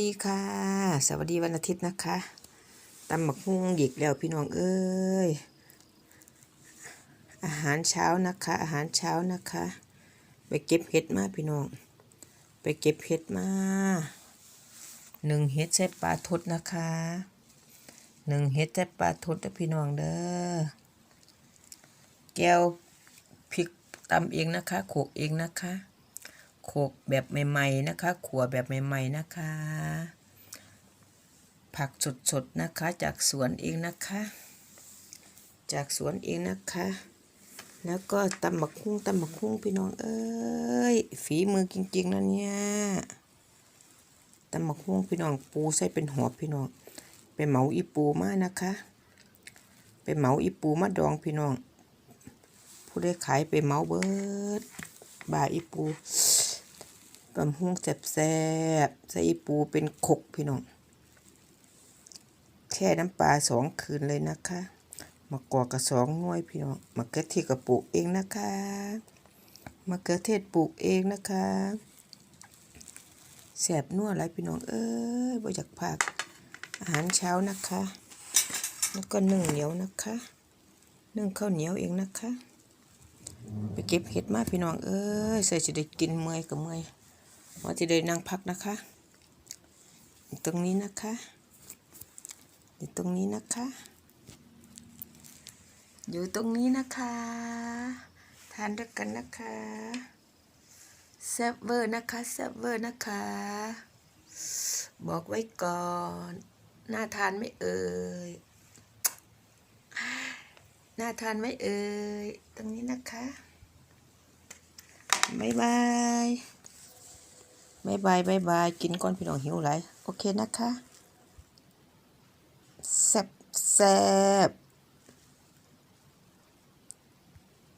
ดีค่ะ สวัสดีวันอาทิตย์นะคะตำหมักฮุ้งหยิกแล้วพี่น้องเอ้ย อาหารเช้านะคะ อาหารเช้านะคะ ไปเก็บเห็ดมาพี่น้อง ไปเก็บเห็ดมาหนึ่งเห็ดใส่ปลาทดนะคะหนึ่งเห็ดใส่ปลาทดนะพี่น้องเด้อ แก้วพริกตำเองนะคะโขกเองนะคะ โขกแบบใหม่ๆนะคะขัวแบบใหม่ๆนะคะ ผักสดๆนะคะ จากสวนเองนะคะ จากสวนเองนะคะ แล้วก็ตำหมักคุ้งตำหมักคุ้งพี่น้องเอ้ยฝีมือจริงๆนะเนี่ยตำหมักคุ้งพี่น้องปูใส่เป็นหอบพี่น้องไปเหมาอีปูมานะคะไปเหมาอีปูมาดองพี่น้องผู้ได้ขายไปเหมาเบิดบ่าอีปู ตำหุ้งแซ่บๆใส่ปูเป็นขกพี่น้องแช่น้ำปลาสองคืนเลยนะคะมะกอกกระสองหน่วยพี่น้องมะเขือเทศก็ปลูกเองนะคะมะเขือเทศปลูกเองนะคะแสบนัวอะไรพี่น้องเอ้ยบ่อยากพักอาหารเช้านะคะ แล้วก็นึ่งเหนียวนะคะนึ่งข้าวเหนียวเองนะคะ ไปเก็บเห็ดมาพี่น้องเอ้ยใส่จะได้กินเมื่อยกับเมื่อย ว่าจะได้นั่งพักนะคะอยู่ตรงนี้นะคะอยู่ตรงนี้นะคะ อยู่ตรงนี้นะคะ ทานด้วยกันนะคะแซ่บเวอร์นะคะแซ่บเวอร์นะคะ บอกไว้ก่อนน่าทานไม่เอ่ยน่าทานไหมเอ่ย ตรงนี้นะคะบายบายายบายบายบายกินก่อนพี่น้องหิวไรโอเคนะคะแซ่บแซ่บ